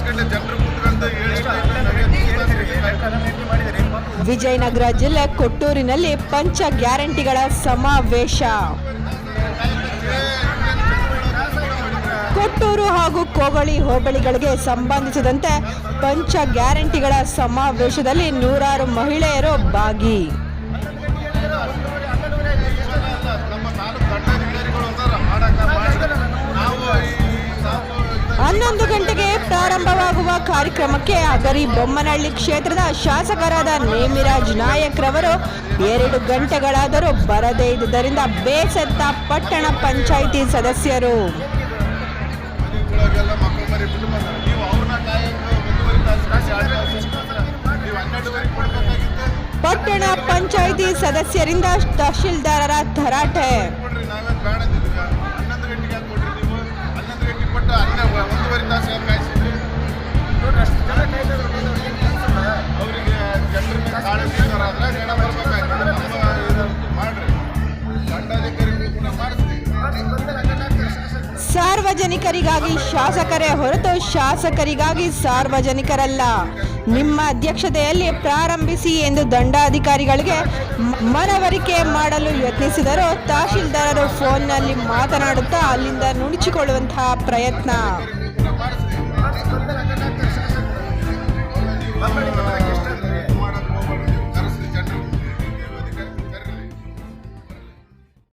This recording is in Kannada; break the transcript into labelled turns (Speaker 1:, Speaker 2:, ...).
Speaker 1: ತಾಸು ಗಂಟೆ ಜನರು ಕುತ್ಕೊಂಡು ಹೇಳಿ
Speaker 2: ವಿಜಯನಗರ ಜಿಲ್ಲೆ ಕೊಟ್ಟೂರಿನಲ್ಲಿ ಪಂಚ ಗ್ಯಾರಂಟಿಗಳ ಸಮಾವೇಶ. ಕೊಟ್ಟೂರು ಹಾಗೂ ಕೋಗಳಿ ಹೋಬಳಿಗಳಿಗೆ ಸಂಬಂಧಿಸಿದಂತೆ ಪಂಚ ಗ್ಯಾರಂಟಿಗಳ ಸಮಾವೇಶದಲ್ಲಿ ನೂರಾರು ಮಹಿಳೆಯರು ಭಾಗಿ. ಹನ್ನೊಂದು ಗಂಟೆಗೆ ಪ್ರಾರಂಭವಾಗುವ ಕಾರ್ಯಕ್ರಮಕ್ಕೆ ಅಗರಿ ಬೊಮ್ಮನಹಳ್ಳಿ ಕ್ಷೇತ್ರದ ಶಾಸಕರಾದ ನೇಮಿರಾಜ್ ನಾಯಕ್ ರವರು ಎರಡು ಗಂಟೆಗಳಾದರೂ ಬರದೇ ಇದ್ದುದರಿಂದ ಬೇಸತ್ತ ಪಟ್ಟಣ ಪಂಚಾಯಿತಿ ಸದಸ್ಯರು. ಪಟ್ಟಣ ಪಂಚಾಯಿತಿ ಸದಸ್ಯರಿಂದ ತಹಶೀಲ್ದಾರರ ತರಾಟೆ. ಸಾರ್ವಜನಿಕರಿಗಾಗಿ ಶಾಸಕರೇ ಹೊರತು ಶಾಸಕರಿಗಾಗಿ ಸಾರ್ವಜನಿಕರಲ್ಲ. ನಿಮ್ಮ ಅಧ್ಯಕ್ಷತೆಯಲ್ಲಿ ಪ್ರಾರಂಭಿಸಿ ಎಂದು ದಂಡಾಧಿಕಾರಿಗಳಿಗೆ ಮನವರಿಕೆ ಮಾಡಲು ಯತ್ನಿಸಿದರು ತಹಶೀಲ್ದಾರರು ಫೋನ್ನಲ್ಲಿ ಮಾತನಾಡುತ್ತಾ ಅಲ್ಲಿಂದ ನುಣುಚಿಕೊಳ್ಳುವಂತಹ ಪ್ರಯತ್ನ.